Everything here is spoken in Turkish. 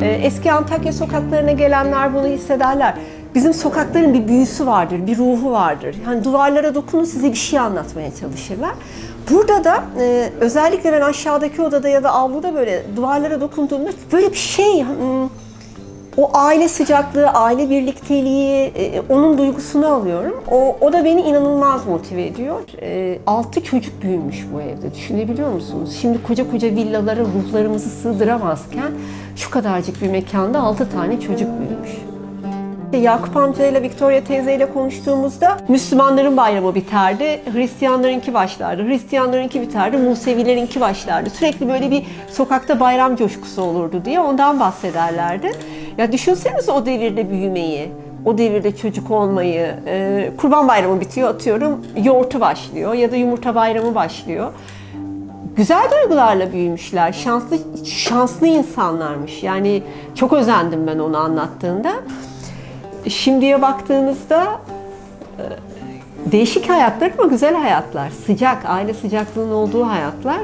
Ee, eski Antakya sokaklarına gelenler bunu hissederler. Bizim sokakların bir büyüsü vardır, bir ruhu vardır. Yani duvarlara dokunun size bir şey anlatmaya çalışırlar. Burada da e, özellikle ben aşağıdaki odada ya da avluda böyle duvarlara dokunduğumda böyle bir şey hmm, o aile sıcaklığı, aile birlikteliği, e, onun duygusunu alıyorum. O, o da beni inanılmaz motive ediyor. E, altı çocuk büyümüş bu evde. Düşünebiliyor musunuz? Şimdi koca koca villalara ruhlarımızı sığdıramazken şu kadarcık bir mekanda altı tane çocuk büyümüş. Yakup amcayla Victoria teyzeyle konuştuğumuzda Müslümanların bayramı biterdi, Hristiyanlarınki başlardı, Hristiyanlarınki biterdi, Musevilerinki başlardı. Sürekli böyle bir sokakta bayram coşkusu olurdu diye ondan bahsederlerdi. Ya düşünsenize o devirde büyümeyi, o devirde çocuk olmayı, e, kurban bayramı bitiyor atıyorum, yoğurtu başlıyor ya da yumurta bayramı başlıyor güzel duygularla büyümüşler. Şanslı şanslı insanlarmış. Yani çok özendim ben onu anlattığında. Şimdiye baktığınızda e, değişik hayatlar ama güzel hayatlar. Sıcak, aile sıcaklığının olduğu hayatlar.